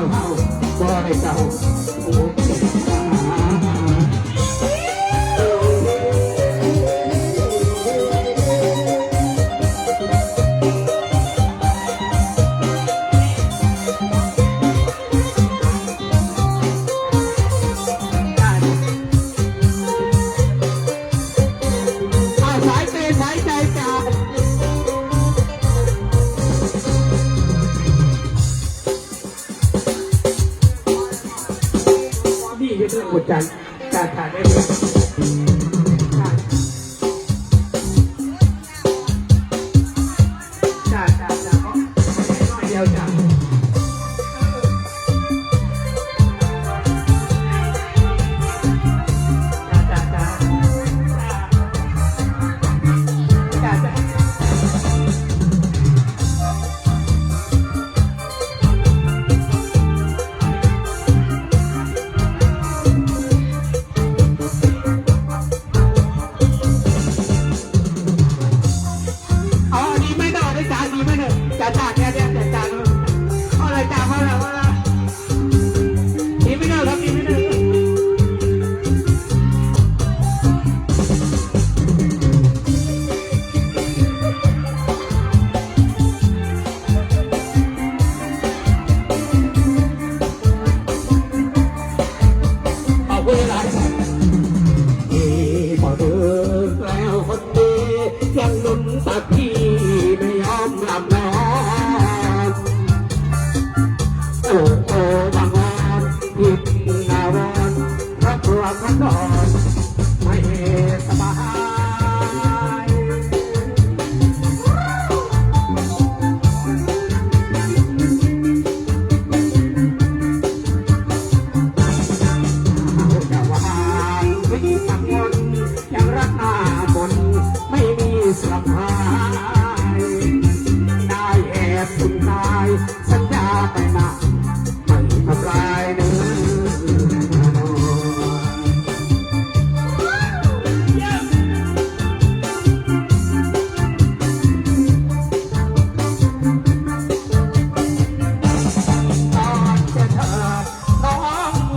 Wow, wow, wow, Tan, tan, tan,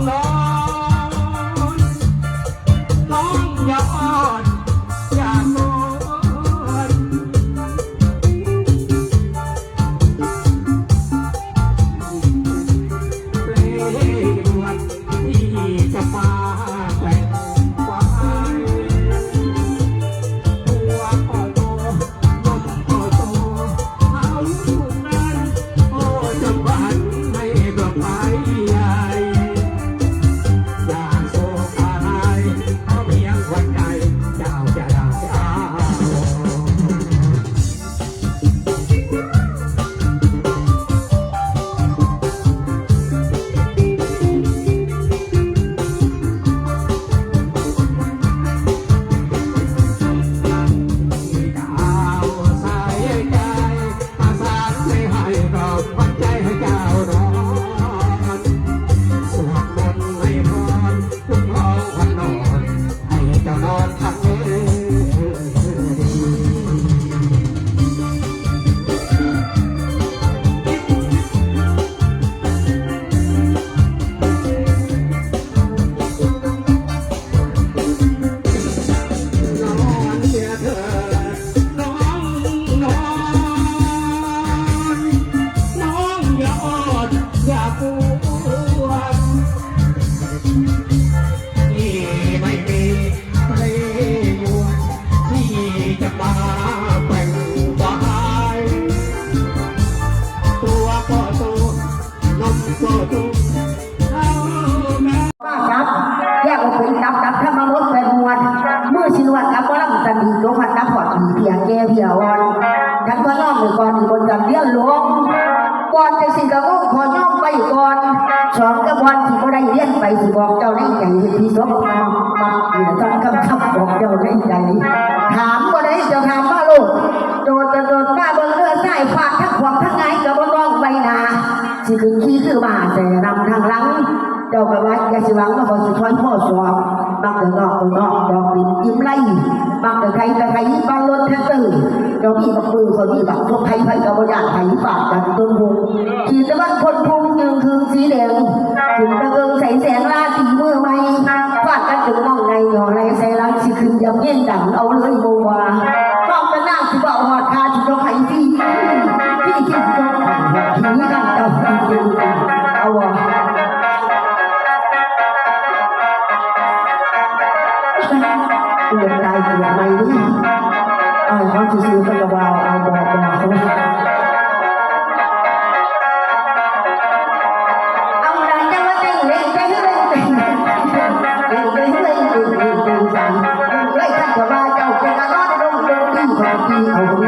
love. I'm heart. เลี้ยงหลวงก่อนจะสิงกระก็ขอย่องไปก่อนสองกระบอนที่บ่ได้เลี้ยงไปสิบอกเจ้าใหญ่ที่สมมอกมักเหนือตั้งคำคำบอกเจ้าใหญ่ถามบ่ได้จะถามว่าลูกโดดจะโดดมาบนเรือใต้ฝากทั้งขวบทั้งไงกระบอนร้องใบนาสิคือขี้คือมาแต่นำทางหลังเจ้ากระบอนยาสิวังมาบนสุดท้อนพ่อสอบ bằng cửa ngọ ngọ đó đến im lay bằng cửa thấy ta thấy bằng luôn thế tử đó bị bằng mưa khỏi bị bằng không thấy phải có bao dạng thấy phạm đặt tôn hùng chỉ ta bắt quân phung nhưng hương xí đèn chúng ta gương sấy sáng la tí mưa may phạt các chúng mong ngày nhỏ này sẽ làm chỉ khinh dập nhiên đẳng ấu lưỡi mù hòa out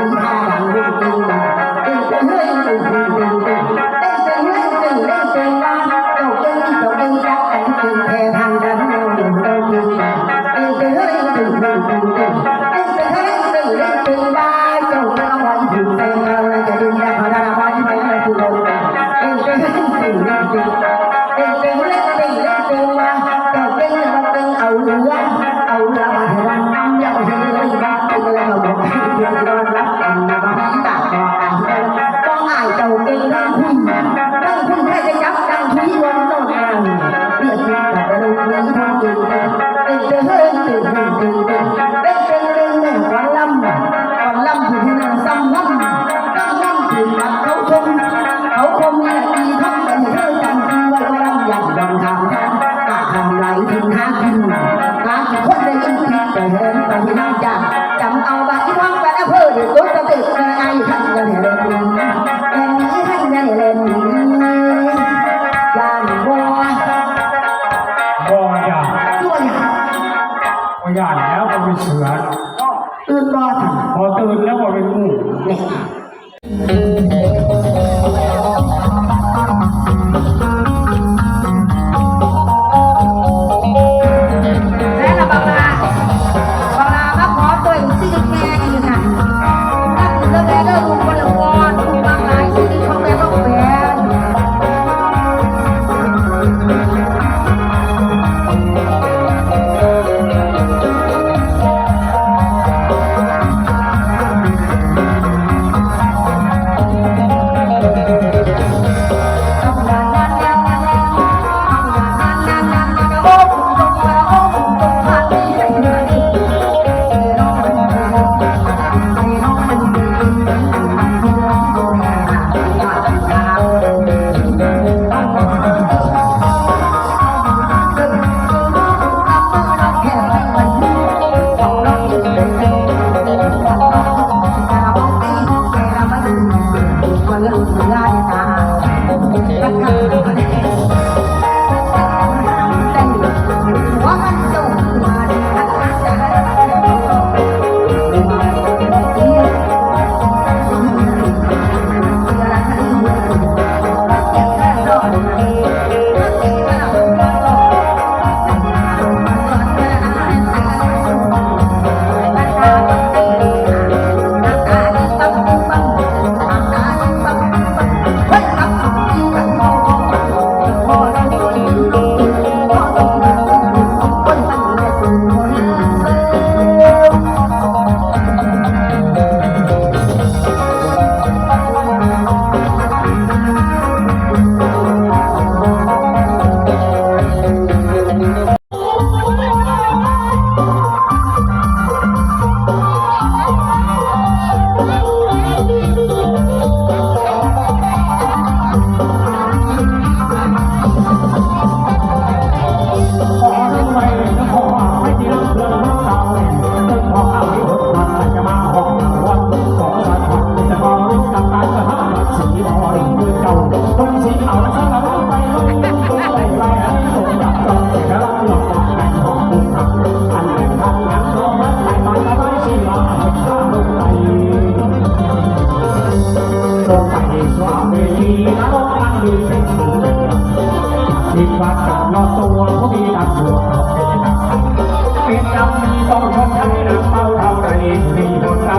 ต้องชมทั้งหนักเมาเราระนีมีบนเรา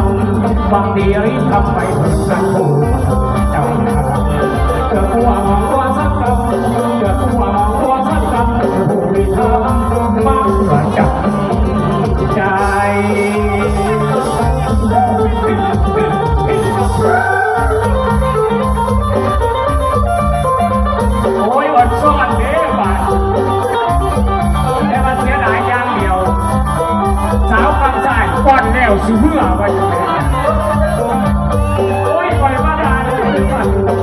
บางดีรีบทำไปสุดสักผู้เจ้าหน้าเกิดตัวมองตัวสักคำเกิดตัวมองตัวสักคำผู้มีเธอบ้างเกิดจับ สิเมื่อไปโอ้ยปล่อยมาได้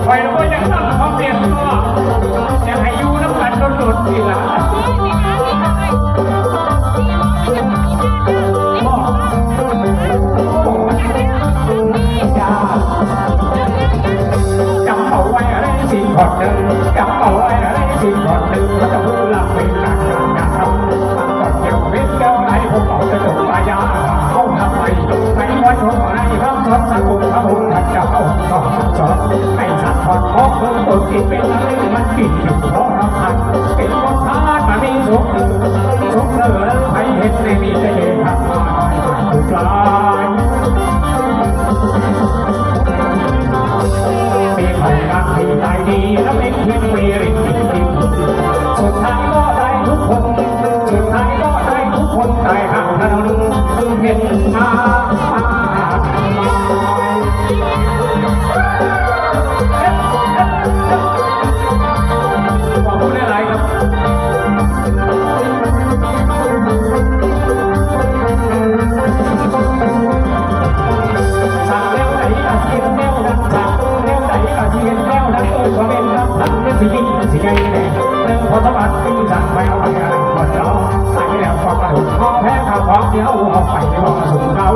ปล่อยแล้วก็ยังตั้งความเปลี่ยนตัวยังให้อยู่น้ำกันโดนๆทีละจำเอาไว้อะไรสิ่งก่อนหนึ่งจำเอาไว้อะไรสิ่งก่อนหนึ่งก็จะพูดหลักเป็ ครับสังคมพระองค์ท่าจะเอาต่อจอดให้สัตว์ทอดเพราะเพิ่มตัวกิดเป็นอะไรมันกินอยู่เพราะรำพัดเป็นคนทานมาไม่สุขสุขเหลือใครเห็นไม่มีจะเห็น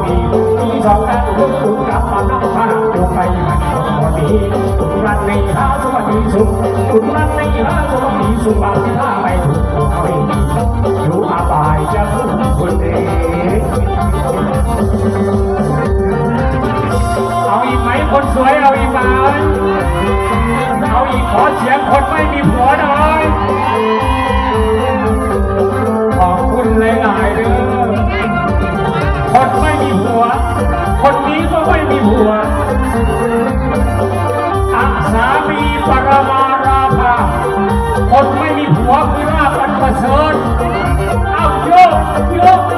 สุ่มเขาดีมีสองนั้นลุกลุกกลับมานั่งพาดูไปมันก็ดีตุนรันในหาสวัสดีสุขตุนรันในหาสวัสดีสุขบางที่ท่าไปถูกเขาเองอยู่อาบายจะพึ่งคนเอง โ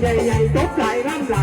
ใหญ่ๆตบไหลร่ำไหล